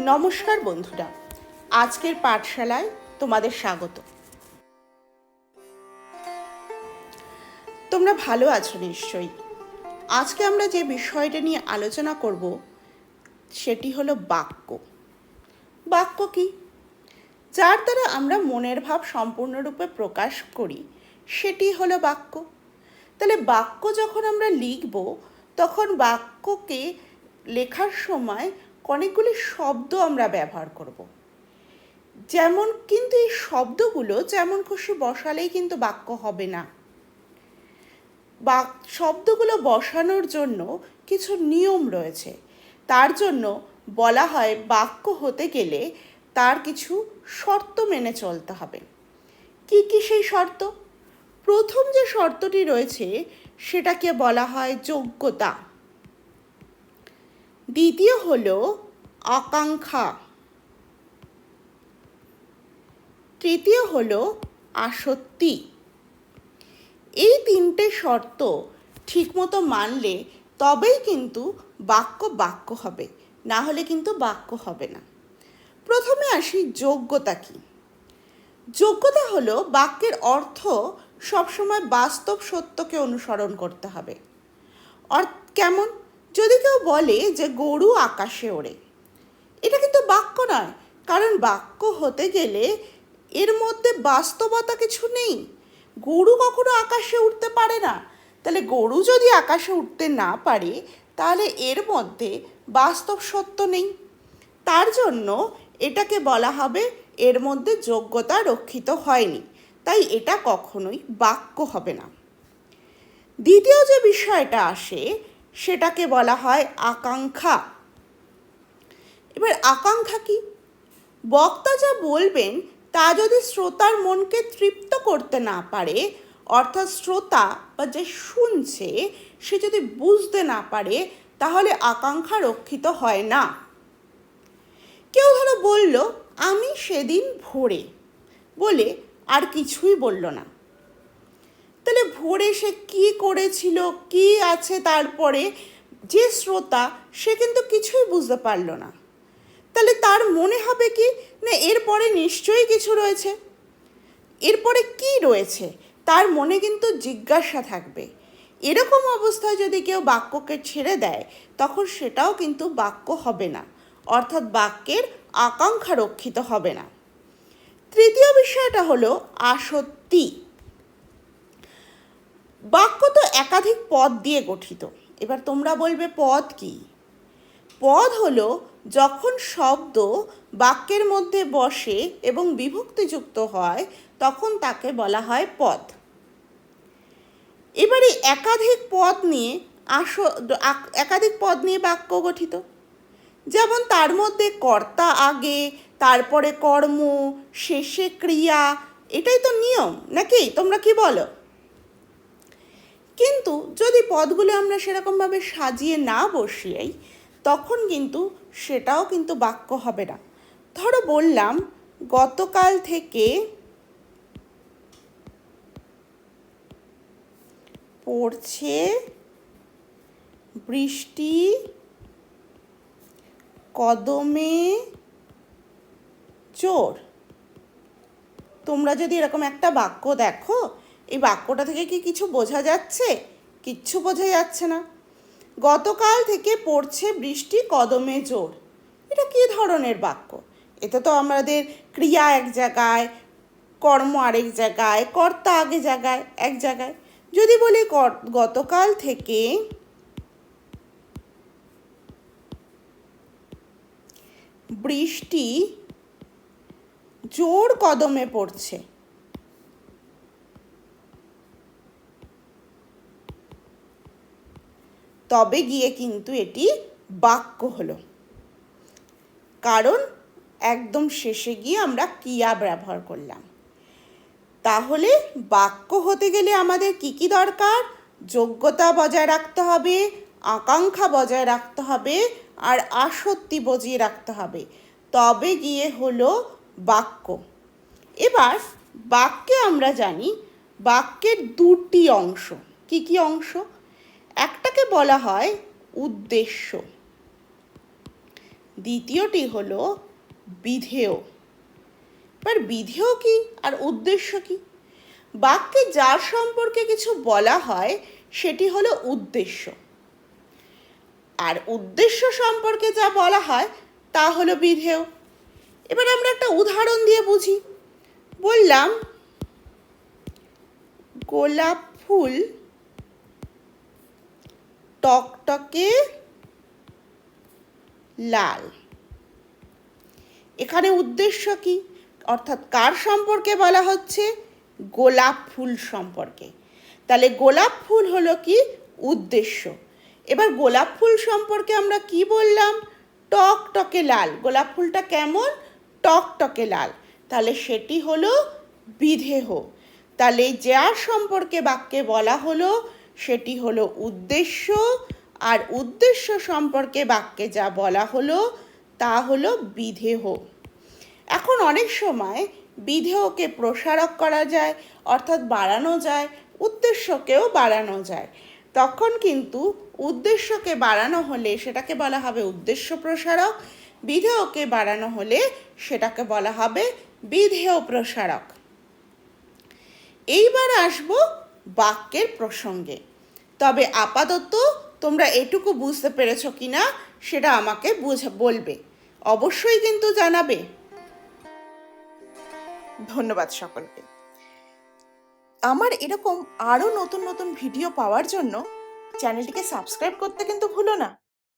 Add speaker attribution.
Speaker 1: নমস্কার বন্ধুরা। আজকের পাঠশালায় তোমাদের স্বাগত। তোমরা ভালো আছো নিশ্চয়ই। আজকে আমরা যে বিষয়টা নিয়ে আলোচনা করব, সেটি হলো বাক্য। বাক্য কি? যার দ্বারা আমরা মনের ভাব সম্পূর্ণরূপে প্রকাশ করি, সেটি হলো বাক্য। তাহলে বাক্য যখন আমরা লিখব, তখন বাক্যকে লেখার সময় অনেকগুলি শব্দ আমরা ব্যবহার করব। যেমন কিন্তু এই শব্দগুলো যেমন খুশি বসালেই কিন্তু বাক্য হবে না। বাক শব্দগুলো বসানোর জন্য কিছু নিয়ম রয়েছে। তার জন্য বলা হয় বাক্য হতে গেলে তার কিছু শর্ত মেনে চলতে হবে। কি কি সেই শর্ত? প্রথম যে শর্তটি রয়েছে সেটাকে বলা হয় যোগ্যতা। দ্বিতীয় হল আকাঙ্ক্ষা। তৃতীয় হল আসক্তি। এই তিনটে শর্ত ঠিকমতো মানলে তবেই কিন্তু বাক্য বাক্য হবে, না হলে কিন্তু বাক্য হবে না। প্রথমে আসি যোগ্যতা কি। যোগ্যতা হলো বাক্যের অর্থ সবসময় বাস্তব সত্যকে অনুসরণ করতে হবে। অর্থ কেমন? যদি কেউ বলে যে গরু আকাশে ওড়ে, এটা কিন্তু বাক্য নয়। কারণ বাক্য হতে গেলে এর মধ্যে বাস্তবতা কিছু নেই। গরু কখনো আকাশে উঠতে পারে না। তাহলে গরু যদি আকাশে উঠতে না পারে, তাহলে এর মধ্যে বাস্তব সত্য নেই। তার জন্য এটাকে বলা হবে, এর মধ্যে যোগ্যতা রক্ষিত হয়নি। তাই এটা কখনোই বাক্য হবে না। দ্বিতীয় যে বিষয়টা আসে সেটাকে বলা হয় আকাঙ্ক্ষা। এবার আকাঙ্ক্ষা কি? বক্তা যা বলবেন, তা যদি শ্রোতার মনকে তৃপ্ত করতে না পারে, অর্থাৎ শ্রোতা বা যে শুনছে, সে যদি বুঝতে না পারে, তাহলে আকাঙ্ক্ষা রক্ষিত হয় না। কেউ ধরো বলল, আমি সেদিন ভোরে। বলে আর কিছুই বলল না। ভোরে সে কি করেছিল, কি আছে তারপরে যে শ্রোতা, সে কিন্তু কিছুই বুঝতে পারল না। তাহলে তার মনে হবে কি, না এরপরে নিশ্চয়ই কিছু রয়েছে? এরপরে কি রয়েছে? তার মনে কিন্তু জিজ্ঞাসা থাকবে। এরকম অবস্থায় যদি কেউ বাক্যকে ছেড়ে দেয়, তখন সেটাও কিন্তু বাক্য হবে না। অর্থাৎ বাক্যের আকাঙ্ক্ষা রক্ষিত হবে না। তৃতীয় বিষয়টা হলো আসত্তি বাক্য তো একাধিক পদ দিয়ে গঠিত। এবার তোমরা বলবে পদ কি? পদ হলো যখন শব্দ বাক্যের মধ্যে বসে এবং বিভক্তিযুক্ত হয়, তখন তাকে বলা হয় পদ। এবারে একাধিক পদ নিয়ে আস একাধিক পদ নিয়ে বাক্য গঠিত। যেমন তার মধ্যে কর্তা আগে, তারপরে কর্ম, শেষে ক্রিয়া, এটাই তো নিয়ম, নাকি? তোমরা কি বলো? কিন্তু যদি পদগুলো আমরা সেরকমভাবে সাজিয়ে না বসিয়েই, তখন কিন্তু সেটাও কিন্তু বাক্য হবে না। ধরো বললাম, গতকাল থেকে পড়ছে বৃষ্টি, কদমে চোর। তোমরা যদি এরকম একটা বাক্য দেখো এই বাক্যটা থেকে কি কিছু বোঝা যাচ্ছে? কিচ্ছু বোঝা যাচ্ছে না। গতকাল থেকে পড়ছে বৃষ্টি কদমে জোর। এটা কী ধরনের বাক্য? এতে তো আমাদের ক্রিয়া এক জায়গায়, কর্ম আরেক জায়গায়, কর্তা আগে জায়গায়, এক জায়গায়। যদি বলি গতকাল থেকে বৃষ্টি জোর কদমে পড়ছে। তবে গিয়ে কিন্তু এটি বাক্য হলো। কারণ একদম শেষে গিয়ে আমরা কিয়া ব্যবহার করলাম। তাহলে বাক্য হতে গেলে আমাদের কি কি দরকার? যোগ্যতা বজায় রাখতে হবে, আকাঙ্ক্ষা বজায় রাখতে হবে, আর আসক্তি বজিয়ে রাখতে হবে। তবে গিয়ে হলো বাক্য। এবার বাক্যে আমরা জানি বাক্যের দুটি অংশ। কি কি অংশ? একটাকে বলা হয় উদ্দেশ্য। দ্বিতীয়টি হলো বিধেয়। এবার বিধেয় কি আর উদ্দেশ্য কি? বাক্যে যার সম্পর্কে কিছু বলা হয় সেটি হলো উদ্দেশ্য। আর উদ্দেশ্য সম্পর্কে যা বলা হয় তা হলো বিধেয়। এবার আমরা একটা উদাহরণ দিয়ে বুঝি। বললাম, গোলাপ ফুল টকটকে লাল। এখানে উদ্দেশ্য কি? অর্থাৎ কার সম্পর্কে বলা হচ্ছে? গোলাপ ফুল সম্পর্কে। তাহলে গোলাপ ফুল হলো কি? উদ্দেশ্য। এবার গোলাপ ফুল সম্পর্কে আমরা কি বললাম? টক টকে লাল। গোলাপ ফুলটা কেমন? টক টকে লাল। তাহলে সেটি হলো বিধেহ। তাহলে যার সম্পর্কে বাক্যে বলা হলো? সেটি হলো উদ্দেশ্য আর উদ্দেশ্য সম্পর্কে বাক্যে যা বলা হলো তা হলো বিধেহ। এখন অনেক সময় বিধেয়কে প্রসারক করা যায়, অর্থাৎ বাড়ানো যায়, উদ্দেশ্যকেও বাড়ানো যায়। তখন কিন্তু উদ্দেশ্যকে বাড়ানো হলে সেটাকে বলা হবে উদ্দেশ্য প্রসারক, বিধেয়কে বাড়ানো হলে সেটাকে বলা হবে বিধেয় প্রসারক। এইবার আসব বাক্যের প্রসঙ্গে। তবে আপাতত তোমরা এটুকু বুঝতে পেরেছ কি না সেটা আমাকে বুঝে, বলবে। অবশ্যই কিন্তু জানাবে। ধন্যবাদ সকলকে। আমার এরকম আরও নতুন নতুন ভিডিও পাওয়ার জন্য চ্যানেলটিকে সাবস্ক্রাইব করতে কিন্তু ভুলো না।